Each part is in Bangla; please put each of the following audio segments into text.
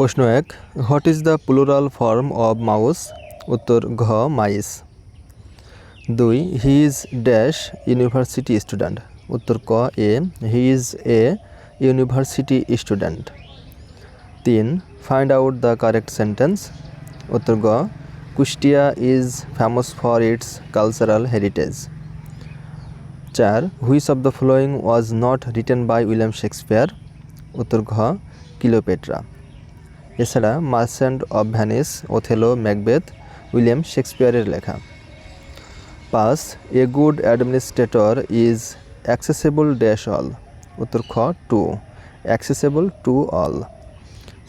প্রশ্ন এক, what is the plural form of mouse? উত্তর, ঘ, মাইস। দুই, he is dash university student. উত্তর, ক, a, he is a university student. তিন, find out the correct sentence. উত্তর, গ, Kushtia is famous for its cultural heritage. চার, which of the following was not written by William Shakespeare? উত্তর, ঘ কিলোপেট্রা এছাড়া merchant of Venice, Othello, Macbeth, William শেক্সপিয়ারের লেখা। পাঁচ, a good administrator is accessible dash all. উত্তর খ, টু, অ্যাক্সেসেবল টু অল।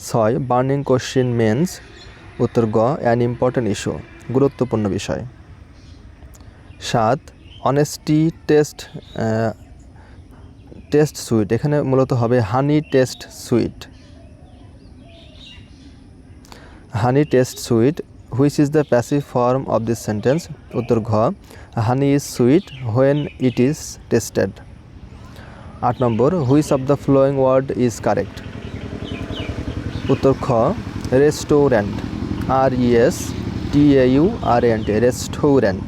ছয়, বার্নিং কোশ্চিন মেন্স। উত্তর গ, অ্যান ইম্পর্ট্যান্ট ইস্যু, গুরুত্বপূর্ণ বিষয়। সাত, অনেস্টি টেস্ট টেস্ট সুইট, এখানে মূলত হবে honey taste sweet. Honey taste sweet, which is the passive form of this sentence? উত্তর ঘ, honey is sweet when it is tested. আট number, which of the following word is correct? উত্তর খ, restaurant, R E S T A U R N T, restaurant.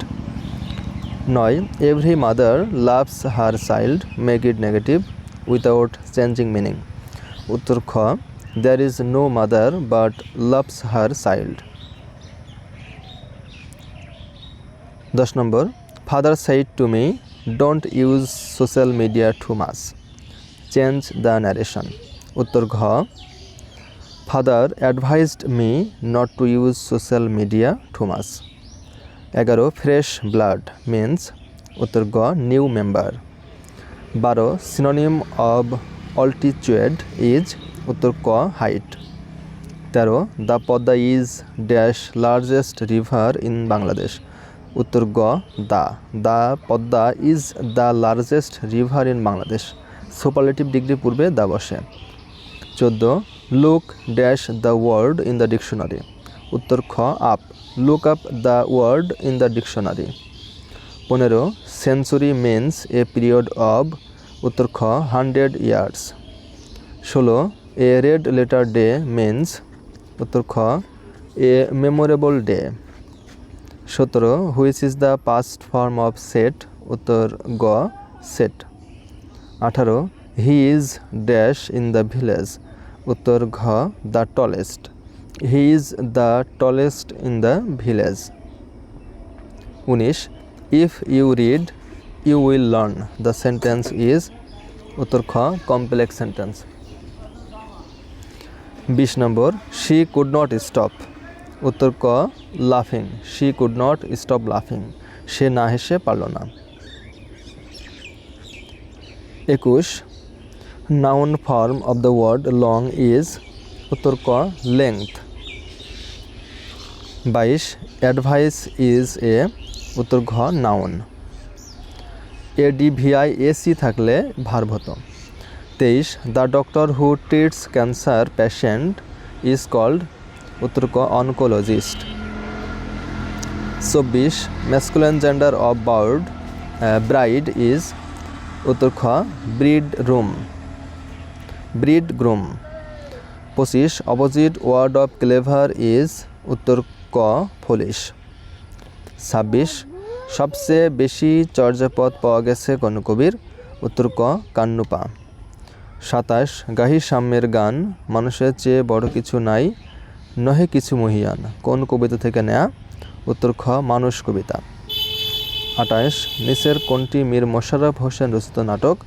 নয়, every mother loves her child, make it negative without changing meaning. উত্তর খ there is no mother but loves her child দশ number father said to me don't use social media too much change the narration উত্তর ঘ father advised me not to use social media too much এগারো ফ্রেশ ব্লাড মিন্স উত্তর গ নিউ মেম্বার বারো সিনোনিম অব অল্টিচুয়েড ইজ উত্তর ক, হাইট। তেরো, the Padma is dash largest river in Bangladesh. উত্তর গ, the. The Padma is the largest river in Bangladesh. Superlative degree পূর্বে দা বসে। চোদ্দ, look dash the word in the dictionary. উত্তর খ, up. Look up the word in the dictionary. পনেরো, century means a period of. উত্তর খ, হান্ড্রেড ইয়ার্স। ষোলো a red letter day means উত্তর খ এ মেমোরেবল ডে সতেরো which is the past form of set উত্তর গ সেট আঠারো he is dash in the village উত্তর ঘ the tallest he is the tallest in the village উনিশ if you read you will learn the sentence is উত্তর খ কমপ্লেক্স সেন্টেন্স বিশ নম্বর শি কুড নট স্টপ উত্তর ক লাফিং শি কুড নট স্টপ লাফিং সে না হেসে পারল না। একুশ noun form of the word long is উত্তর ক লেংথ বাইশ অ্যাডভাইস ইজ এ উত্তর ঘ noun A D Vi AC থাকলে ভার্ব হতো তেইশ, the doctor who treats cancer patient is called উত্তর অনকোলজিস্ট। চব্বিশ ম্যাসকুলেন gender of bird bride is উত্তর খ ব্রিড রুম। Bridegroom. পঁচিশ, opposite word of clever is উত্তর ক ফলিশ ছাব্বিশ, সবচেয়ে বেশি চর্যাপদ পাওয়া গেছে কোন কবির উত্তর ক কান্নুপা। সাতাশ, গাহি সাম্যের গান, মানুষের চেয়ে বড় কিছু নাই, নহে কিছু মহিয়ান। কোন কবিতা থেকে নেয়া? উত্তর খ, মানুষ কবিতা। আটাইশ নিচের কোনটি মীর মোশাররফ হোসেন রচিত নাটক?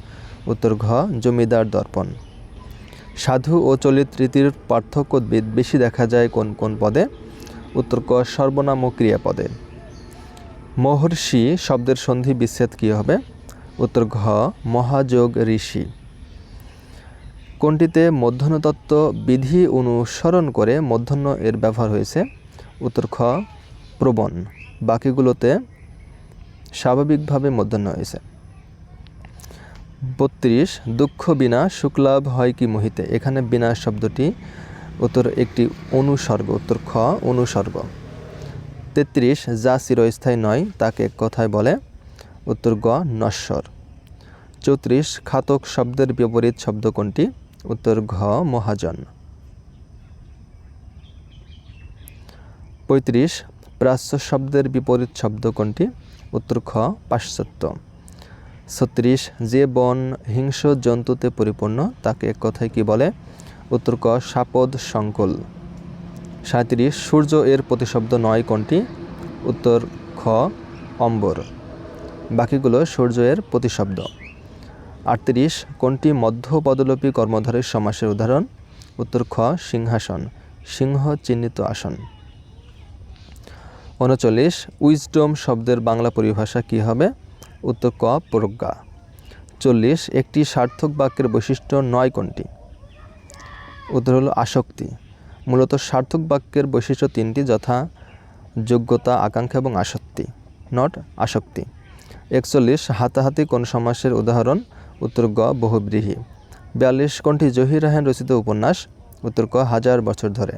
উত্তর ঘ, জমিদার দর্পণ। সাধু ও চলিত রীতির পার্থক্য বেশি দেখা যায় কোন কোন পদে? উত্তর ক, সর্বনাম ও ক্রিয়াপদে। মহর্ষি শব্দের সন্ধি বিচ্ছেদ কী হবে? উত্তর ঘ, মহাযোগ ঋষি। কোনটিতে মধ্যাহ্নতত্ত্ব বিধি অনুসরণ করে মধ্যাহ্ন এর ব্যবহার হয়েছে? উত্তর খ, প্রবণ। বাকিগুলোতে স্বাভাবিকভাবে মধ্যাহ্ন হয়েছে। বত্রিশ, দুঃখ বিনা শুক্লাভ হয় কি মোহিতে? এখানে বিনা শব্দটি, উত্তর একটি অনুসর্গ, উত্তর খ, অনুসর্গ। তেত্রিশ, যা চিরস্থায়ী নয়, তাকে কথায় বলে, উত্তর গ, নশ্বর। চৌত্রিশ, খাতক শব্দের বিপরীত শব্দ কোনটি? উত্তর ঘ, মহাজন। পঁয়ত্রিশ, প্রাচ্য শব্দের বিপরীত শব্দ কোনটি? উত্তর খ, পাশ্চাত্য। ছত্রিশ, যে বন হিংস্র জন্তুতে পরিপূর্ণ, তাকে এক কথায় কি বলে? উত্তর ক, সাপদ সংকুল। সাঁত্রিশ সূর্য এর প্রতিশব্দ নয় কোনটি? উত্তর খ, অম্বর। বাকিগুলো সূর্য এর প্রতিশব্দ। আটত্রিশ, কোনটি মধ্য পদলোপী কর্মধারের সমাসের উদাহরণ? উত্তর খ, সিংহাসন, সিংহ চিহ্নিত আসন। উনচল্লিশ, উইজডম শব্দের বাংলা পরিভাষা কী হবে? উত্তর ক, প্রজ্ঞা। চল্লিশ, একটি সার্থক বাক্যের বৈশিষ্ট্য নয় কোনটি? উত্তর হল আসক্তি। মূলত সার্থক বাক্যের বৈশিষ্ট্য তিনটি, যথা যোগ্যতা, আকাঙ্ক্ষা এবং আসক্তি। নট আসক্তি। একচল্লিশ, হাতাহাতি কোন সমাসের উদাহরণ? উত্তর গ, বহুব্রীহি। বিয়াল্লিশ কোনটি জহির রাহান রচিত উপন্যাস? উত্তর ক, হাজার বছর ধরে।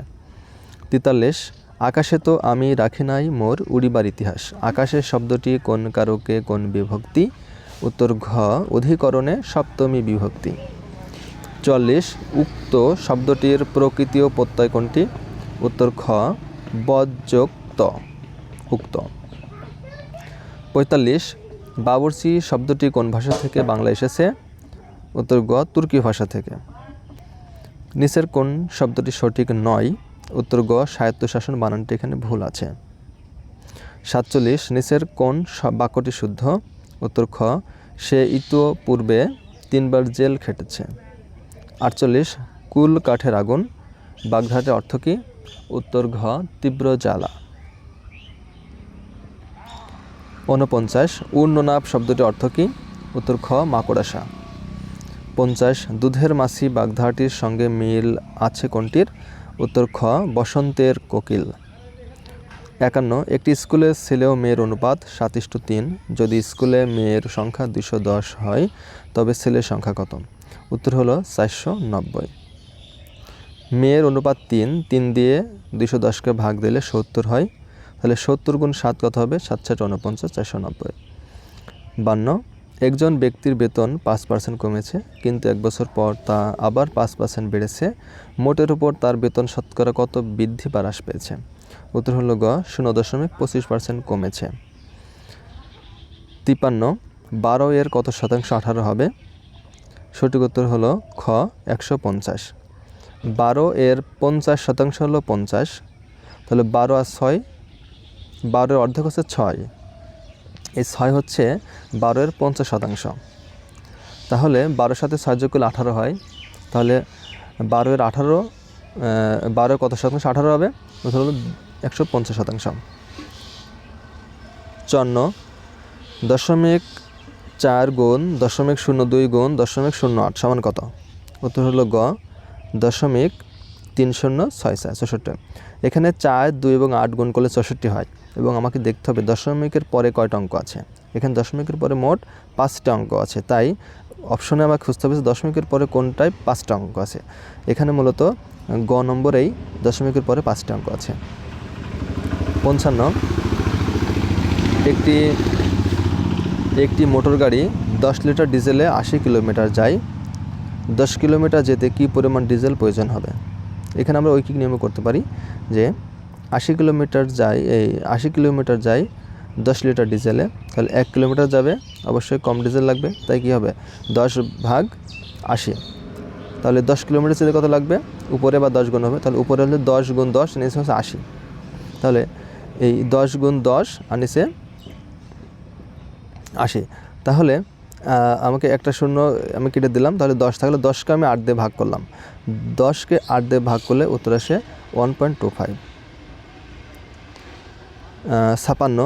তেতাল্লিশ, আকাশে তো আমি রাখি নাই মোর উড়িবার ইতিহাস। আকাশের শব্দটি কোন কারকে কোন বিভক্তি? উত্তর ঘ, অধিকরণে সপ্তমী বিভক্তি। চল্লিশ, উক্ত শব্দটির প্রকৃতি ও প্রত্যয় কোনটি? উত্তর খ, বজ্যোক্ত, উক্ত। পঁয়তাল্লিশ বাবরচি শব্দটি কোন ভাষা থেকে বাংলা এসেছে? উত্তর গ, তুর্কি ভাষা থেকে। নিচের কোন শব্দটি সঠিক নয়? উত্তর গ, স্বায়ত্তশাসন বানানটি এখানে ভুল আছে। সাতচল্লিশ, নিচের কোন বাক্যটি শুদ্ধ? উত্তর খ, সে ইতোপূর্বে তিনবার জেল খেটেছে। আটচল্লিশ, কুল কাঠের আগুন। বাগধাটের অর্থ কী? উত্তর ঘ, তীব্র জ্বালা। ঊনপঞ্চাশ উন্ননাপ শব্দটি অর্থ কী? উত্তর খ, মাকড়াসা। পঞ্চাশ, দুধের মাছি বাগধাটির সঙ্গে মিল আছে কোনটির? উত্তর খ, বসন্তের কোকিল। একান্ন, একটি স্কুলে ছেলে ও মেয়ের অনুপাত সাতিষ্ট তিন। যদি স্কুলে মেয়ের সংখ্যা দুশো দশ হয়, তবে ছেলের সংখ্যা কত? উত্তর হলো চারশো নব্বই। মেয়ের অনুপাত তিন তিন দিয়ে দুশো দশকে ভাগ দিলে সত্তর হয়। তাহলে সত্তর গুণ সাত কত হবে? সাত ষাট উনপঞ্চাশ চারশো নব্বই। বান্ন, একজন ব্যক্তির বেতন পাঁচ পার্সেন্ট কমেছে, কিন্তু এক বছর পর তা আবার পাঁচ পার্সেন্ট বেড়েছে। মোটের উপর তার বেতন শতকরা কত বৃদ্ধি বা হ্রাস পেয়েছে? উত্তর হল গ, শূন্য দশমিক পঁচিশ পার্সেন্ট কমেছে। তিপান্ন বারো এর কত শতাংশ আঠারো হবে? সঠিক উত্তর হলো খ, একশো পঞ্চাশ। বারো এর পঞ্চাশ শতাংশ হলো পঞ্চাশ। তাহলে বারো আর ছয় বারোর অর্ধেক হচ্ছে ছয়। এই ছয় হচ্ছে বারোয়ের পঞ্চাশ শতাংশ। তাহলে বারোর সাথে ছয় যোগ করলে আঠারো হয়। তাহলে বারোয়ের আঠারো বারো কত শতাংশ? আঠারো হবে। উত্তর হলো একশো পঞ্চাশ শতাংশ। চন্ন দশমিক চার গুণ দশমিক শূন্য দুই গুণ দশমিক শূন্য আট সমান কত? উত্তর হলো গ দশমিক তিন শূন্য ছয় ছয় চৌষট্টি এখানে চার, দুই এবং আট গুণ করলে চৌষট্টি হয় এবং আমাকে দেখতে হবে দশমিকের পরে কয়টা অঙ্ক আছে। এখানে দশমিকের পরে মোট পাঁচটা অঙ্ক আছে, তাই অপশনে আমাকে খুঁজতে হবে দশমিকের পরে কোনটায় পাঁচটা অঙ্ক আছে। এখানে মূলত গ নম্বরেই দশমিকের পরে পাঁচটা অঙ্ক আছে। পঞ্চান্ন। একটি একটি মোটর গাড়ি দশ লিটার ডিজেলে আশি কিলোমিটার যায়। দশ কিলোমিটার যেতে কী পরিমাণ ডিজেল প্রয়োজন হবে? এখানে আমরা ঐকিক নিয়মে করতে পারি যে আশি কিলোমিটার যায় এই আশি কিলোমিটার যায় দশ লিটার ডিজেলে, তাহলে এক কিলোমিটার যাবে, অবশ্যই কম ডিজেল লাগবে, তাই কী হবে? দশ ভাগ আশি। তাহলে দশ কিলোমিটার যেতে কত লাগবে? উপরে বা দশ গুণ হবে, তাহলে উপরে হলে দশ গুণ দশ, নিচে হচ্ছে আশি। তাহলে এই দশ গুণ দশ আর নিচে আশি। তাহলে আমাকে একটা শূন্য আমি কেটে দিলাম, তাহলে দশ থাকলে দশকে আমি আট দিয়ে ভাগ করলাম। দশকে আট দিয়ে ভাগ করলে উত্তর আসে ওয়ান পয়েন্ট টু ফাইভ ছাপান্ন,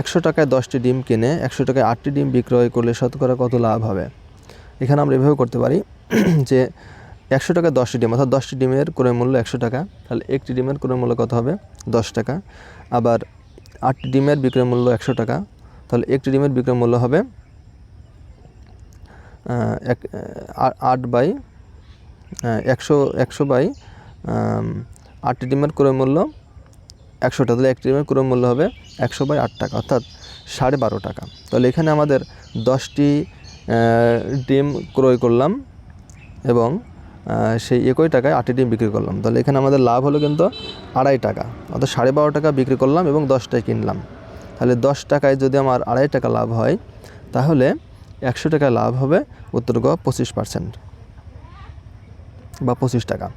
একশো টাকায় দশটি ডিম কিনে, একশো টাকায় আটটি ডিম বিক্রয় করলে শতকরা কত লাভ হবে? এখানে আমরা এভাবে করতে পারি যে একশো টাকা দশটি ডিম, অর্থাৎ দশটি ডিমের ক্রয় মূল্য একশো টাকা, তাহলে একটি ডিমের ক্রয় মূল্য কত হবে? দশ টাকা। আবার আটটি ডিমের বিক্রয় মূল্য একশো টাকা, তাহলে একটি ডিমের বিক্রয় মূল্য হবে এক আট বাই একশো একশো বাই আটটি ডিমের ক্রয় মূল্য একশোটা। তাহলে একটি ডিমের ক্রয় মূল্য হবে একশো বাই আট টাকা, অর্থাৎ সাড়ে বারো টাকা। তাহলে এখানে আমাদের দশটি ডিম ক্রয় করলাম এবং সেই একই টাকায় আটটি ডিম বিক্রি করলাম। তাহলে এখানে আমাদের লাভ হলো কিন্তু আড়াই টাকা, অর্থাৎ সাড়ে বারো টাকা বিক্রি করলাম এবং দশটায় কিনলাম। তাহলে দশ টাকায় যদি আমার আড়াই টাকা লাভ হয়, তাহলে একশো টাকা লাভ হবে, উত্তর গ পঁচিশ পার্সেন্ট বা পঁচিশ টাকা।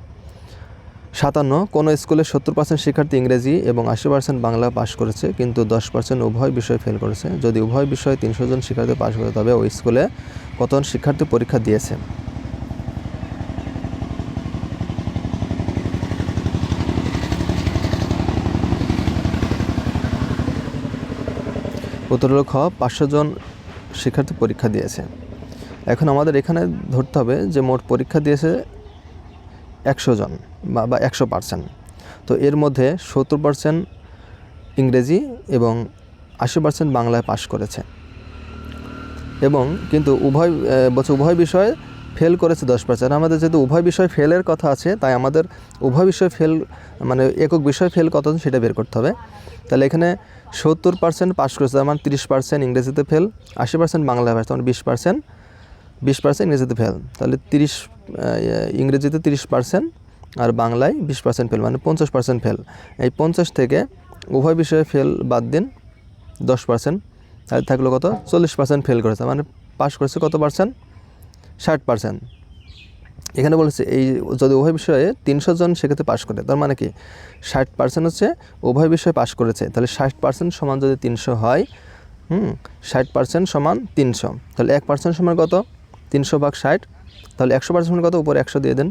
সাতান্ন, কোনো স্কুলে সত্তর পার্সেন্ট শিক্ষার্থী ইংরেজি এবং আশি পার্সেন্ট বাংলা পাশ করেছে, কিন্তু দশ পার্সেন্ট উভয় বিষয় ফেল করেছে। যদি উভয় বিষয়ে তিনশো জন শিক্ষার্থী পাশ করে, তবে ওই স্কুলে কতজন শিক্ষার্থী পরীক্ষা দিয়েছে? উত্তর খ, পাঁচশো জন শিক্ষার্থী পরীক্ষা দিয়েছে। এখন আমাদের এখানে ধরতে হবে যে মোট পরীক্ষা দিয়েছে একশো জন বা বা একশো পার্সেন্ট তো এর মধ্যে সত্তর পার্সেন্ট ইংরেজি এবং আশি পার্সেন্ট বাংলায় পাশ করেছে। এবং কিন্তু উভয় বছর উভয় বিষয়ে ফেল করেছে দশ পার্সেন্ট। আমাদের যেহেতু উভয় বিষয় ফেলের কথা আছে, তাই আমাদের উভয় বিষয় ফেল মানে একক বিষয় ফেল কত সেটা বের করতে হবে। তাহলে এখানে সত্তর পার্সেন্ট পাশ করেছে, তার মানে তিরিশ পার্সেন্ট ইংরেজিতে ফেল, আশি পার্সেন্ট বাংলায় পাশ মানে বিশ পার্সেন্ট বিশ পার্সেন্ট ইংরেজিতে ফেল। তাহলে তিরিশ ইংরেজিতে তিরিশ পার্সেন্ট আর বাংলায় বিশ পার্সেন্ট ফেল মানে পঞ্চাশ পার্সেন্ট ফেল। এই পঞ্চাশ থেকে উভয় বিষয়ে ফেল বাদ দিন, দশ পার্সেন্ট, তাহলে থাকল কত? চল্লিশ পার্সেন্ট ফেল করেছে মানে পাস করেছে কত পার্সেন্ট? ষাট পার্সেন্ট এখানে বলেছে, এই যদি উভয় বিষয়ে তিনশো জন সেক্ষেত্রে পাশ করে, তার মানে কি? ষাট পার্সেন্ট হচ্ছে উভয় বিষয়ে পাশ করেছে, তাহলে ষাট পার্সেন্ট সমান যদি তিনশো হয়, হুম, ষাট পার্সেন্ট সমান তিনশো, তাহলে এক পার্সেন্ট সমান কত? তিনশো ভাগ ষাট, তাহলে একশো পার্সেন্ট কত? উপরে একশো দিয়ে দেন,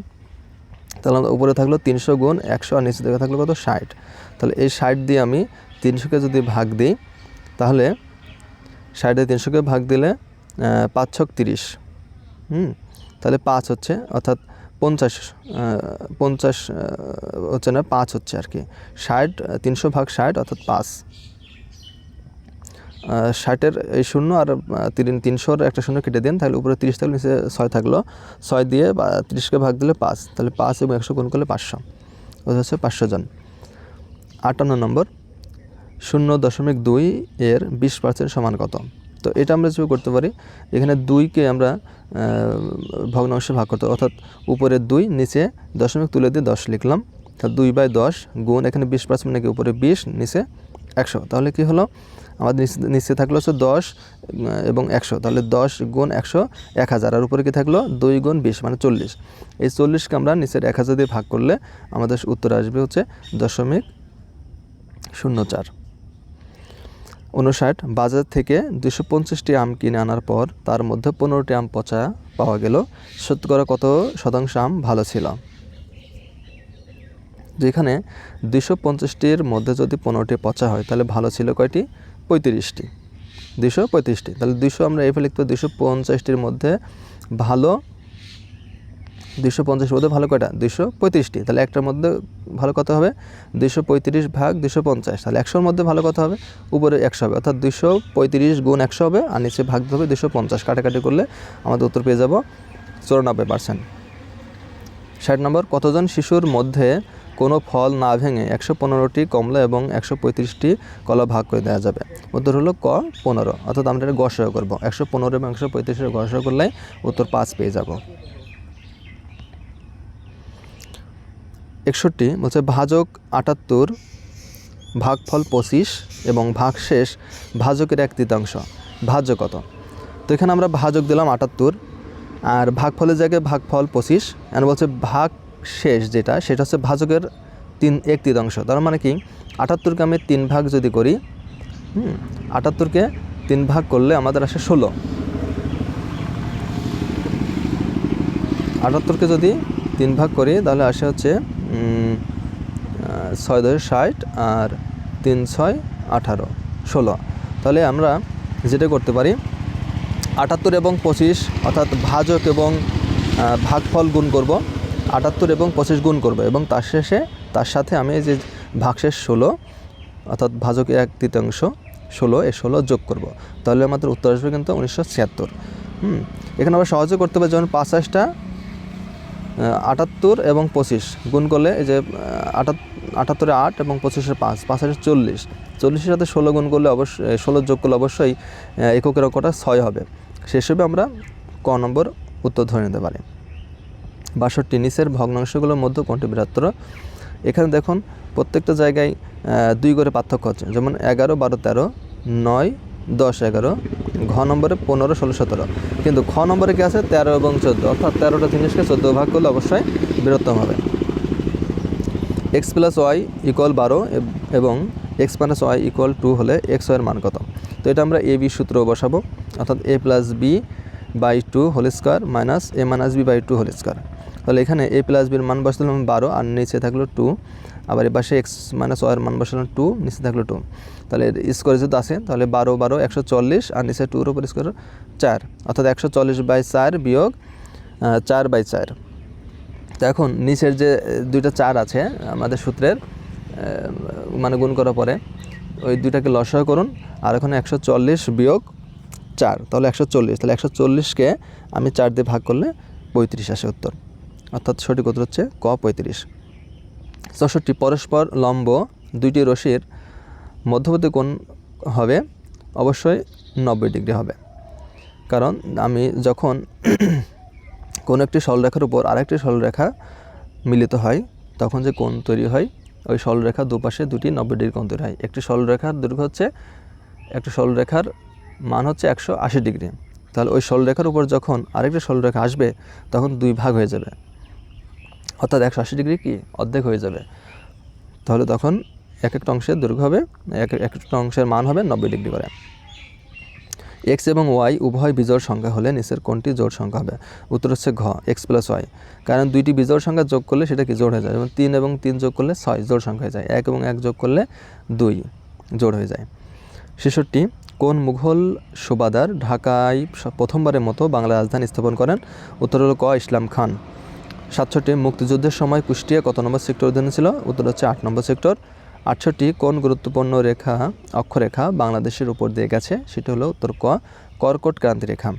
তাহলে উপরে থাকল তিনশো গুণ একশো আর নিচে থেকে থাকল কত? ষাট, তাহলে এই ষাট দিয়ে আমি তিনশোকে যদি ভাগ দিই, তাহলে ষাট দিয়ে তিনশোকে ভাগ দিলে পাঁচ ছক তিরিশ। হুম, তাহলে পাঁচ হচ্ছে, অর্থাৎ পঞ্চাশ পঞ্চাশ হচ্ছে না, পাঁচ হচ্ছে আর কি। ষাট, তিনশো ভাগ ষাট, অর্থাৎ পাঁচ। ষাটের এই শূন্য আর তিন তিনশোর একটা শূন্য কেটে দেন, তাহলে উপরে তিরিশ থাকলে নিচে ছয় থাকল। ছয় দিয়ে তিরিশকে ভাগ দিলে পাঁচ, তাহলে পাঁচ এবং একশো গুণ করলে পাঁচশো। ওটা হচ্ছে পাঁচশো জন। আটান্ন নম্বর, শূন্য দশমিক দুই এর বিশ পার্সেন্ট সমান কত? তো এটা আমরা যেভাবে করতে পারি, এখানে দুইকে আমরা ভগ্নাংশে ভাগ করতে অর্থাৎ উপরে দুই, নিচে দশমিক তুলে দিয়ে দশ লিখলাম। তাহলে দুই বাই দশ গুণ এখানে বিশ পার্সেন্ট নাকি উপরে বিশ, নিচে একশো। তাহলে কি হলো? আমাদের নিচে থাকল হচ্ছে দশ এবং একশো। তাহলে দশ গুণ একশো, এক হাজার। আর উপরে কি থাকল? দুই গুণ বিশ মানে চল্লিশ। এই চল্লিশকে আমরা নিচের এক হাজার দিয়ে ভাগ করলে আমাদের উত্তর আসবে হচ্ছে দশমিক শূন্য চার। উনষাট বাজার থেকে দুশো পঞ্চাশটি আম কিনে আনার পর তার মধ্যে পনেরোটি আম পচা পাওয়া গেল। শতকরা কত শতাংশ আম ভালো ছিল? যেখানে দুশো পঞ্চাশটির মধ্যে যদি পনেরোটি পচা হয়, তাহলে ভালো ছিল কয়টি? পঁয়ত্রিশটি। দুশো পঁয়ত্রিশটি। তাহলে দুশো আমরা এভাবে লিখতে দুশো পঞ্চাশটির মধ্যে ভালো দুশো পঞ্চাশের মধ্যে ভালো কয়টা? দুশো পঁয়ত্রিশটি। তাহলে একটার মধ্যে ভালো কত হবে? দুশো পঁয়ত্রিশ ভাগ দুশো পঞ্চাশ। তাহলে একশোর মধ্যে ভালো কত হবে? উপরে একশো হবে। অর্থাৎ দুশো পঁয়ত্রিশ গুণ একশো হবে, আর নিচে ভাগ হবে দুশো পঞ্চাশ। কাটাকাটি করলে আমাদের উত্তর পেয়ে যাব চুরানব্বই পার্সেন্ট ষাট নম্বর, কতজন শিশুর মধ্যে কোনো ফল না ভেঙে একশো পনেরোটি কমলা এবং একশো পঁয়ত্রিশটি কলা ভাগ করে দেওয়া যাবে? উত্তর হলো ক, পনেরো। অর্থাৎ আমরা এটা গসয় করব। একশো পনেরো এবং একশো পঁয়ত্রিশের গসয় করলে উত্তর পাঁচ পেয়ে যাব। একষট্টি বলছে ভাজক আটাত্তর, ভাগফল পঁচিশ এবং ভাগশেষ ভাজকের এক তৃতীয়াংশ। ভাজ্য কত? তো এখানে আমরা ভাজক দিলাম আটাত্তর, আর ভাগফলের জায়গায় ভাগফল পঁচিশ আর বলছে ভাগ শেষ যেটা, সেটা হচ্ছে ভাজকের তিন, এক তৃতীয়াংশ। তার মানে কি? আটাত্তরকে আমি তিন ভাগ যদি করি, হুম, আটাত্তরকে তিন ভাগ করলে আমাদের আসে ষোলো। আটাত্তরকে যদি তিন ভাগ করি, তাহলে আসে হচ্ছে ছয় দশ ষাট আর তিন ছয় আঠারো, ষোলো। তাহলে আমরা যেটা করতে পারি, আটাত্তর এবং পঁচিশ, অর্থাৎ ভাজক এবং ভাগফল গুণ করব। আটাত্তর এবং পঁচিশ গুণ করব এবং তার শেষে, তার সাথে আমি যে ভাগশেষ ষোলো, অর্থাৎ ভাজক এক তৃতীয়াংশ, ষোলো, এ ষোলো যোগ করব। তাহলে আমাদের উত্তর আসবে কিন্তু উনিশশো ছিয়াত্তর। হুম, এখানে আমরা সহজে করতে পারি যেমন পাঁচাশটা আটাত্তর এবং পঁচিশ। গুণ করলে এই যে আটাত, আটাত্তরে আট এবং পঁচিশে পাঁচ পাঁচাশে চল্লিশ। চল্লিশের সাথে ষোলো গুণ করলে অবশ্যই ষোলো যোগ করলে অবশ্যই এককের অঙ্কটা ছয় হবে। সে হিসেবে আমরা ক নম্বর উত্তর ধরে নিতে পারি। বাষট্টি, নিচের ভগ্নাংশগুলোর মধ্যে কোনটি বৃহত্তর? এখানে দেখুন, প্রত্যেকটা জায়গায় দুই করে পার্থক্য হচ্ছে। যেমন এগারো, বারো, তেরো, নয় দশ এগারো, ঘ নম্বরে পনেরো, ষোলো, সতেরো। কিন্তু খ নম্বরে কী আছে? তেরো এবং চোদ্দ। অর্থাৎ তেরোটা জিনিসকে চোদ্দ ভাগ করলে অবশ্যই বৃহত্তম হবে। এক্স প্লাস ওয়াই ইকুয়াল বারো এবং X minus Y equal to হলে এক্স ওয়াইয়ের মান কত? তো এটা আমরা এ, বি সূত্র বসাবো। অর্থাৎ A plus B by two whole square minus A minus B by two whole square তাহলে এখানে এ প্লাস বির মান বসালাম বারো, আর নিচে থাকল টু আবার এ পাশে এক্স মাইনাস ওয়াইয়ের মান বসালাম টু নিচে থাকল টু তাহলে স্কোয়ার যেহেতু আছে, তাহলে বারো বারো, একশো চল্লিশ, আর নিচে টুর উপর স্কোয়ার চার। অর্থাৎ একশো চল্লিশ বাই চার বিয়োগ চার বাই চার। তো এখন নিচের যে দুইটা চার আছে, আমাদের সূত্রের মানে গুণ করার পরে, ওই দুইটাকে লসায় করুন, আর এখন একশো চল্লিশ বিয়োগ চার। তাহলে একশো চল্লিশ, তাহলে একশো চল্লিশকে আমি চার দিয়ে ভাগ করলে পঁয়ত্রিশ আসে উত্তর। অর্থাৎ সঠিক উত্তর হচ্ছে ক, পঁয়ত্রিশ। চৌষট্টি, পরস্পর লম্ব, দুইটি রশির মধ্যবর্তী কোণ হবে, অবশ্যই নব্বই ডিগ্রি হবে। কারণ আমি যখন কোনো একটি সরলরেখার উপর আরেকটি সরলরেখা মিলিত হয়, তখন যে কোণ তৈরি হয়, ওই সরলরেখার দুপাশে দুটি নব্বই ডিগ্রি কোণ তৈরি হয়। একটি সরলরেখার দৈর্ঘ্য হচ্ছে, একটি সরলরেখার মান হচ্ছে একশো আশি ডিগ্রি। তাহলে ওই সরলরেখার উপর যখন আরেকটি সরলরেখা আসবে, তখন দুই ভাগ হয়ে যাবে। অর্থাৎ একশো আশি ডিগ্রি কি? অর্ধেক হয়ে যাবে। তাহলে তখন এক একটা অংশের দৈর্ঘ্য হবে, এক এক একটা অংশের মান হবে নব্বই ডিগ্রি করে। এক্স এবং ওয়াই উভয় বিজোড় সংখ্যা হলে নিচের কোনটি জোড় সংখ্যা হবে? উত্তর হচ্ছে ঘ, এক্স প্লাস ওয়াই। কারণ দুইটি বিজোড় সংখ্যা যোগ করলে সেটা কি জোড় হয়ে যায়? যেমন তিন এবং তিন যোগ করলে ছয় জোড় সংখ্যা হয়ে যায়। এক এবং এক যোগ করলে দুই জোড় হয়ে যায়। ছেষট্টি, কোন মুঘল সুবাদার ঢাকায় প্রথমবারের মতো বাংলা রাজধানী স্থাপন করেন? উত্তর হল ক, ইসলাম খান। সাতষট্টি মুক্তিযুদ্ধের সময় কুষ্টিয়া কত নম্বর সেক্টর অধীনে ছিল? উত্তর হচ্ছে আট নম্বর সেক্টর। আটষট্টি, কোন গুরুত্বপূর্ণ রেখা, অক্ষরেখা বাংলাদেশের উপর দিয়ে গেছে? সেটা হলো উত্তর ক, কর্কট ক্রান্তি রেখা।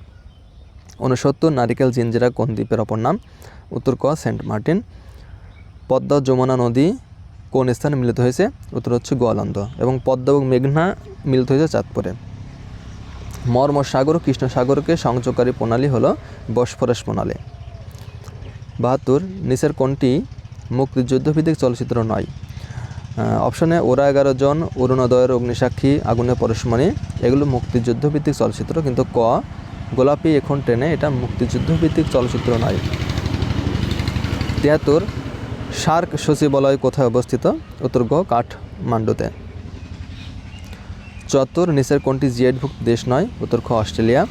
উনসত্তর নারিকেল জিঞ্জিরা কোন দ্বীপের অপর নাম? উত্তর ক, সেন্ট মার্টিন। পদ্মা যমুনা নদী কোন স্থানে মিলিত হয়েছে? উত্তর হচ্ছে গোয়ালন্দ। এবং পদ্মা এবং মেঘনা মিলিত হয়েছে চাঁদপুরে। মর্ম সাগর ও কৃষ্ণ সাগরকে সংযোগকারী প্রণালী হলো বসফরাস প্রণালী। বাহাত্তর, নিচের কোনটি মুক্তিযুদ্ধভিত্তিক চলচ্চিত্র নয়। অপশনে ওরা এগারো জন, অরুণোদয়ের অগ্নিসাক্ষী, আগুনে পরশমণি, এগুলো মুক্তিযুদ্ধভিত্তিক চলচ্চিত্র, কিন্তু ক, গোলাপি এখন ট্রেনে এটা মুক্তিযুদ্ধভিত্তিক চলচ্চিত্র নয়। তিয়াত্তর সার্ক সচিবালয় কোথায় অবস্থিত? উত্তর গ, কাঠমান্ডুতে। চত্বর নিচের কোনটি জিয়াইডভুক্ত দেশ নয়, উত্তর খ, অস্ট্রেলিয়া।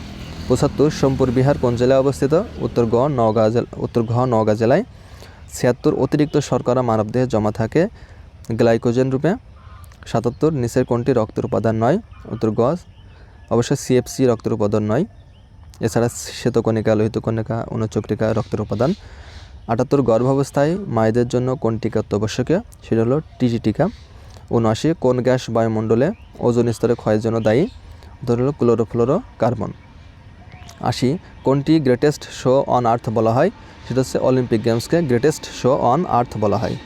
পঁচাত্তর সোমপুর, বিহার, কোন জেলায় অবস্থিত? উত্তর গ, নওগাঁ জেলা, উত্তর ঘ, নওগাঁ জেলায়। ছিয়াত্তর অতিরিক্ত শর্করা মানবদেহে জমা থাকে গ্লাইকোজেন রূপে। সাতাত্তর নিচের কোনটি রক্তের উপাদান নয়? উত্তর গ অবশ্যই সিএফসি রক্তের উপাদান নয়। এছাড়া শ্বেতকণিকা লোহিত কণিকা অনুচক্রিকা রক্তের উপাদান। আটাত্তর গর্ভাবস্থায় মায়েদের জন্য কোন টিকা অত্যাবশ্যকীয়? সেটা হলো টিজি টিকা। উনআশি, কোন গ্যাস বায়ুমণ্ডলে ওজোন স্তরে ক্ষয়ের জন্য দায়ী? ধর হলো ক্লোরোফ্লোরো কার্বন আশি, কোনটি গ্রেটেস্ট শো অন আর্থ বলা হয়? সেটা হচ্ছে অলিম্পিক গেমসকে গ্রেটেস্ট শো অন আর্থ বলা হয়।